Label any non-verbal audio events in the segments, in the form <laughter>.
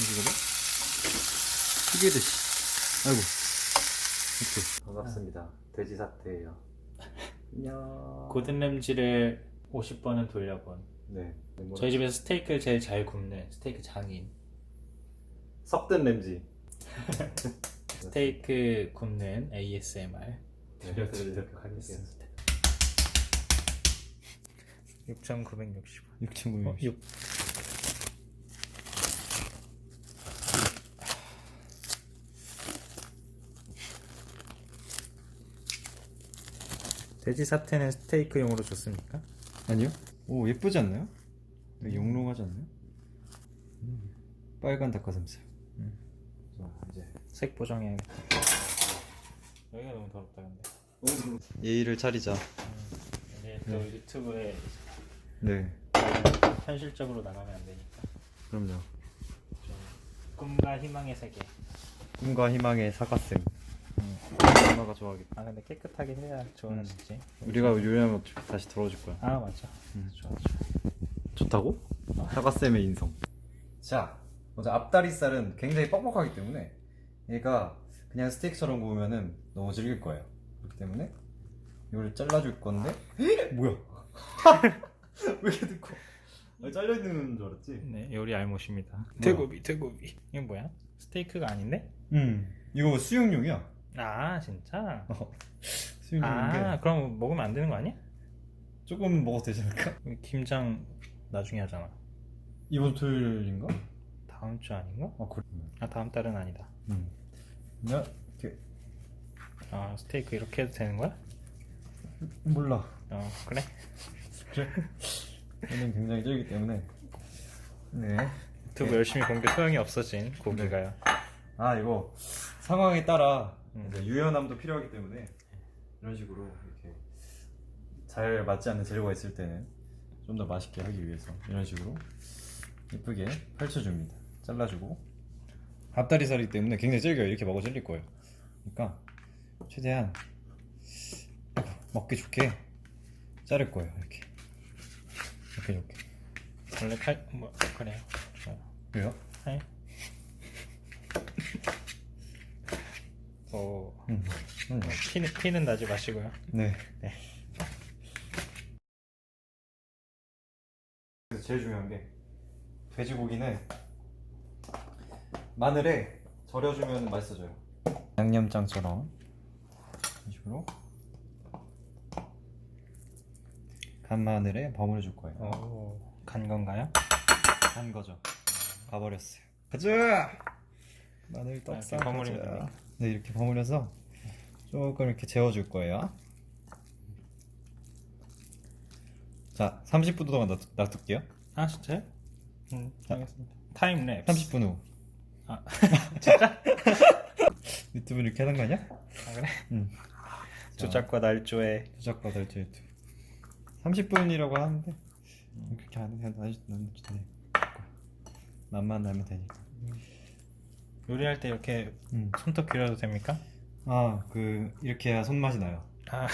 이거 봐. 튀기듯이. 아이고. 이렇게 반갑습니다. 돼지 사태예요. 안녕. 고든 램지를 50번은 돌려본. 네. 뭐, 저희 집에서 스테이크를 제일 잘 굽는 스테이크 장인. 썩든 램지. <laughs> 스테이크 굽는 ASMR 네, 들려드리도록 하겠습니다. 6,960원. 6,900원 어, 6 돼지 사태는 스테이크용으로 좋습니까? 아니요? 오 예쁘지 않나요? 되게 영롱하지 않나요? 음, 빨간 닭가슴살 음. 자, 이제 색 보정해야겠다 여기가 너무 더럽다 근데 예의를 차리자 이제 또 유튜브에 네 현실적으로 나가면 안 되니까 그럼요 좀 꿈과 희망의 세계 꿈과 희망의 사과쌤 엄마가 좋아하겠다 아 근데 깨끗하게 해야 좋아하시지. 우리가 요리하면 다시 들어줄 거야. 아 맞아. 음. 좋아 좋아. 좋다고? 사과쌤의 인성. 자 먼저 앞다리살은 굉장히 뻑뻑하기 때문에 얘가 그냥 스테이크처럼 구우면은 너무 질길 거예요. 그렇기 때문에 이걸 잘라줄 건데. 뭐야? <laughs> 왜 이렇게 듣고 잘려 있는 줄 알았지? 네 요리 알못입니다. 뭐야? 대고비 대고비. 이건 뭐야? 스테이크가 아닌데? 응 이거 수육용이야 아 진짜? <laughs> 수육용인데 아 그럼 먹으면 안 되는 거 아니야? 조금 먹어도 되지 않을까? <laughs> 김장 나중에 하잖아. 이번 토요일인가? 다음 주 아닌가? 아 그래 아 다음 달은 아니다. 응 그냥 이렇게 아 스테이크 이렇게 해도 되는 거야? 몰라. 어 그래. 그래? 얘는 굉장히 쫄기 때문에. 네. 유튜브 열심히 본 게 소용이 없어진 고기가요 아 이거 상황에 따라 음. 이제 유연함도 필요하기 때문에 이런 식으로 이렇게 잘 맞지 않는 재료가 있을 때는 좀 더 맛있게 하기 위해서 이런 식으로 예쁘게 펼쳐줍니다. 잘라주고. 앞다리살이기 때문에 굉장히 질겨요. 이렇게 먹어 질릴 거예요. 그러니까 최대한 먹기 좋게 자를 거예요. 이렇게. 이렇게 좋게. 원래 칼.. 뭐 그래요? 왜요? 네. 오 음. 음. 피는, 피는 나지 마시고요 네. 네. 그래서 제일 중요한 게 돼지고기는 마늘에 절여주면 맛있어져요. 양념장처럼 이런 식으로 간 마늘에 버무려 줄 거예요. 오, 간 건가요? 간 거죠. 가버렸어요. 가자. 마늘 아, 떡상 버무리면 가자. 됩니까? 네 이렇게 버무려서 조금 이렇게 재워줄 거예요. 자 30분 동안 놔두, 놔둘게요. 아 진짜요? 음 자. 알겠습니다 타임 랩스 30분 후. 아 진짜? 유튜브 이렇게 하는 거 아니야? 아 그래? 응. 조작과 날조에 조작받을 지 유튜브. 30분이라고 하는데 그렇게 안 해. 난난 돼. 맛만 나면 되니까. 요리할 때 이렇게 응. 손톱 길어도 됩니까? 아 그 이렇게 해야 손맛이 나요. 아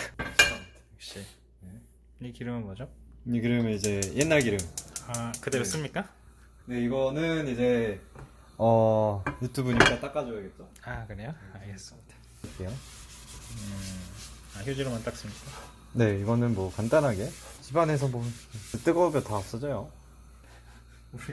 역시 이 기름은 뭐죠? 이 기름은 이제 옛날 기름. 아 그대로 네. 씁니까? 네 이거는 이제 어 유튜브니까 닦아줘야겠죠. 아 그래요? 알겠습니다 할게요. 아 휴지로만 닦습니까? 네 이거는 뭐 간단하게 집안에서 뭐 뜨거우면 다 없어져요.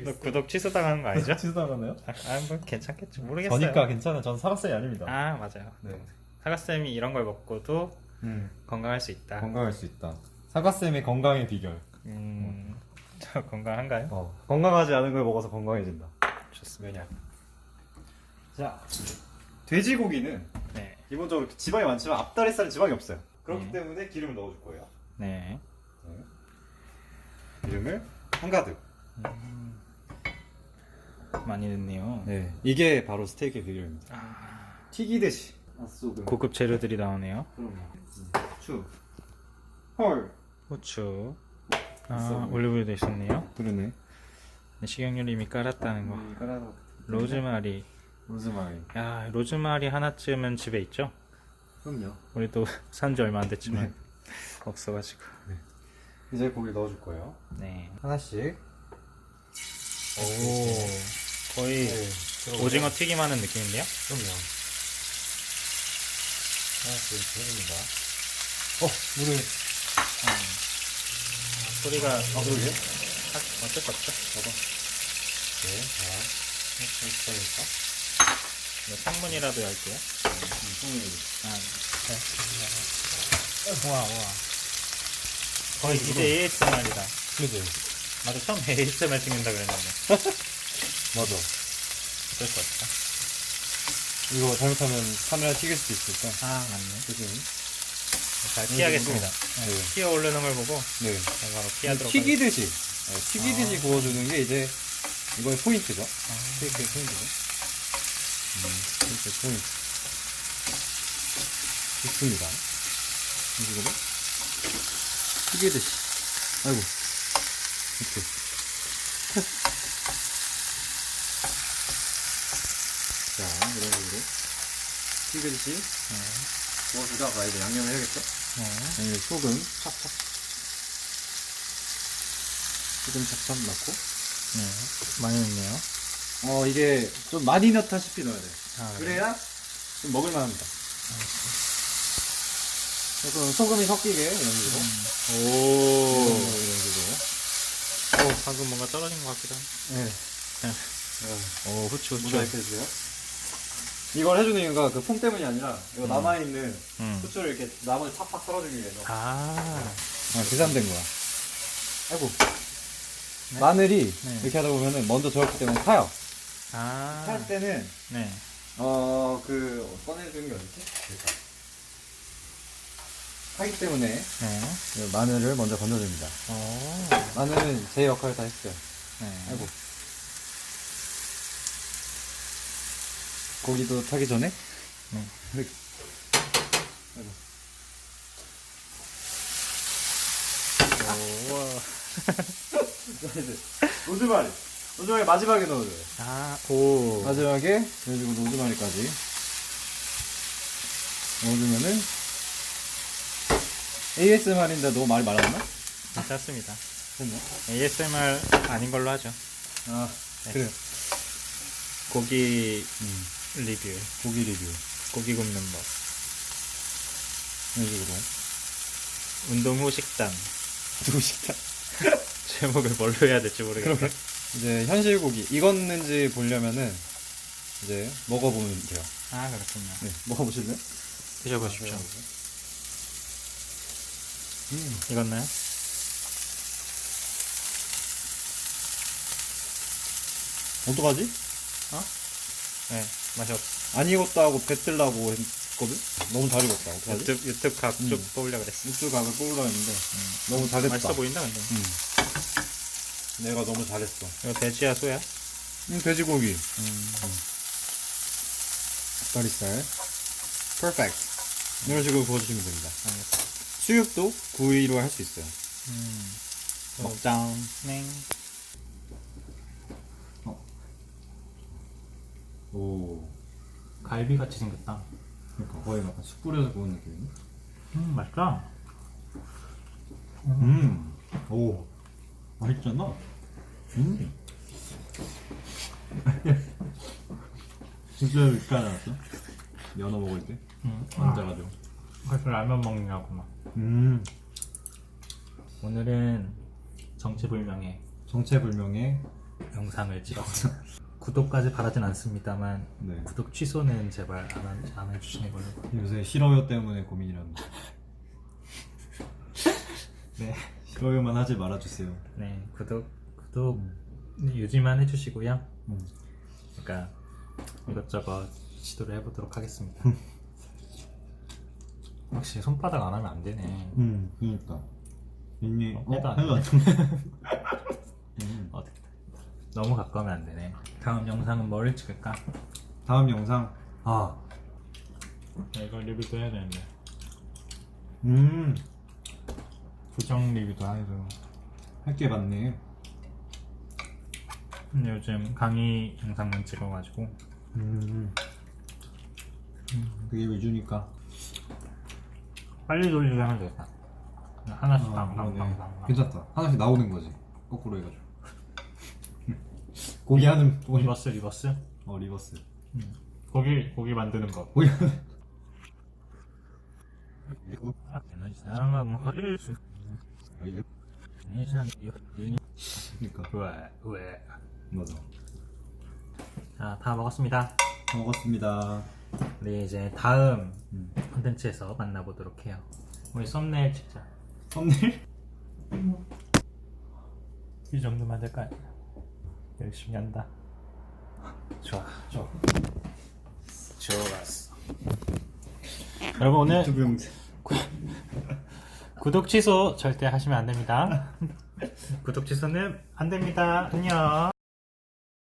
너 구독 취소당하는 거 <laughs> 아니죠? 치사하나요? 아, 아, 뭐 괜찮겠죠 모르겠어요 저니까 괜찮아. 전 사각살이 아닙니다. 아 맞아요 네. 사과쌤이 이런 걸 먹고도 음 건강할 수 있다 건강할 수 있다. 사과쌤의 건강의 비결. 음... 저 건강한가요? 어, 건강하지 않은 걸 먹어서 건강해진다. 좋습니다 자, 돼지고기는 네. 기본적으로 지방이 많지만 앞다리살은 지방이 없어요. 그렇기 네. 때문에 기름을 넣어줄 거예요. 네. 기름을 한가득. 많이 넣네요 네, 이게 바로 스테이크의 비결입니다. 아, 튀기듯이. 핫소금. 고급 재료들이 나오네요 그럼요. 추. 헐. 후추 아 있어. 올리브유도 있었네요 그러네. 네, 식용유를 이미 깔았다는 거 음, 까라도. 로즈마리 로즈마리. 야 로즈마리 하나쯤은 집에 있죠? 그럼요. 우리도 <laughs> 산지 얼마 안 됐지만 네. 없어가지고 이제 고기 넣어줄 거예요. 네 하나씩. 오 거의 네. 오징어 튀김하는 느낌인데요? 그럼요. 하나씩 해줍니다. 어, 물을. 소리가 아, 그러게요? 아, 어쩔 수 없죠. 봐봐. 네, 자. 있으니까. 네, 창문이라도 열게요. 음, 아, 네. 우와, 우와. 거의 이제 ASMR이다. 그지? 나도 처음 ASMR 찍는다 그랬는데. <laughs> 맞아. 어쩔 수 없죠. 이거 잘못하면 카메라 튀길 수도 있으니까. 아, 맞네. 그지? 잘 피하겠습니다. 네. 피어 오르는 걸 보고 네. 제가 바로 피하도록 튀기듯이. 네, 튀기듯이 구워주는 게 이제, 이거의 포인트죠. 케이크의 포인트죠. 음, 케이크의 포인트. 좋습니다. 이 식으로. 튀기듯이. 아이고. 이렇게. <laughs> 자, 이런 식으로. 튀기듯이 구워주다가 이제 양념을 해야겠죠? 네. 여기 소금 찹찹. 소금 찹찹 넣고. 네. 많이 넣네요. 어, 이게 좀 많이 넣다시피 넣어야 돼. 아, 그래야 좀 먹을만 합니다. 조금 소금이 섞이게 이런 식으로. 오. 이런 식으로, 오, 방금 뭔가 떨어진 것 같기도 한데. 네. 오, 후추, 후추. 모자이크 해주세요. 이걸 해주는 이유가 그 폼 때문이 아니라 이거 남아있는 음. 후추를 이렇게 나머지 팍팍 썰어주기 위해서. 아. 아, 계산된 거야. 아이고. 마늘이 네. 이렇게 하다 보면은 먼저 저었기 때문에 타요. 아. 탈 때는 네. 어, 그, 꺼내주는 게 어딨지? 하기 때문에 네. 그 마늘을 먼저 건져줍니다. 오. 마늘은 제 역할을 다 했어요. 네. 아이고. 고기도 타기 전에? 네. 이렇게. 아이고. 오, 이제, <laughs> 로즈마리. 로즈마리 마지막에 넣어줘요. 아, 오. 마지막에, 그래가지고 로즈마리까지 넣어주면은, ASMR인데 너무 말이 많았나? 괜찮습니다. 됐나? ASMR 아닌 걸로 하죠. 아, 네. 그래요. 고기 음, 리뷰. 고기 리뷰. 고기 굽는 법. 이런 식으로. 운동 후 식단. 두고 싶다. <laughs> 제목을 뭘로 해야 될지 모르겠어요. 이제 현실 고기 익었는지 보려면은 이제 먹어보면 돼요. 아, 그렇군요. 네, 먹어보실래요? 드셔보십시오. 음, 익었나요? 어떡하지? 네, 맛이 없어. 안 익었다고 뱉으려고 했거든? 너무 잘 익었다. 어떡하지? 유튜브, 유튜브 각쭉 음. 뽑으려고 그랬어. 육수 각을 뽑으려 했는데 너무 잘했다. 맛있어 보인다, 근데. 음. 내가 너무 잘했어. 이거 돼지야, 소야? 음, 돼지고기. 음. 닭다리살. 퍼펙트. 이런 식으로 구워주시면 됩니다. 알겠어. 수육도 구이로 할 수 있어요. 음. 먹장. 냉. 오. 갈비 같이 생겼다. 그러니까 거의 약간 숯 뿌려서 구운 느낌. 음, 맛있다. 음. 오. 맛있잖아. 음. <laughs> 진짜 육가 나왔어? 연어 먹을 때? 음. 앉아가지고. 그래서 라면 먹냐구나. 음. 오늘은 정체불명의 정체불명의 영상을 찍었어. 구독까지 바라진 않습니다만 네. 구독 취소는 제발 안, 하- 안 해주시는 걸로. 요새 싫어요 때문에 고민이랍니다. <laughs> 네. 싫어요만 하지 말아주세요. 네, 구독 구독 유지만 해주시고요. 음. 그러니까 이것저것 시도를 해보도록 하겠습니다. <laughs> 확실히 손바닥 안 하면 안 되네. 음, 그니까. 괜히, 어, 해도 안 해도 안 음. 어떻게? 너무 가까우면 안 되네. 다음 영상은 뭐를 찍을까? 다음 영상. 아, 이거 리뷰도 해야 되는데. 음, 부정 리뷰도 해도. 할 게 많네. 근데 요즘 강의 영상만 찍어가지고 음, 그게 위주니까. 빨리 돌리게 하면 되겠다. 하나씩 아. 그러네. 괜찮다. 하나씩 나오는 거지. 거꾸로 해가지고. 고기 하는 고기 리버스 리버스. 어 리버스 고기 고기 만드는 거. 고기 그러니까 왜 왜? 맞아 자, 다 먹었습니다. 먹었습니다 우리 이제 다음 음. 콘텐츠에서 만나보도록 해요. 우리 썸네일 찍자. 썸네일 이 정도만 될까요? 열심히 한다. 좋아. 좋아 좋았어. 여러분 오늘 유튜브 영상 구독 취소 절대 하시면 안 됩니다. <laughs> 구독 취소는 안 됩니다. 안녕.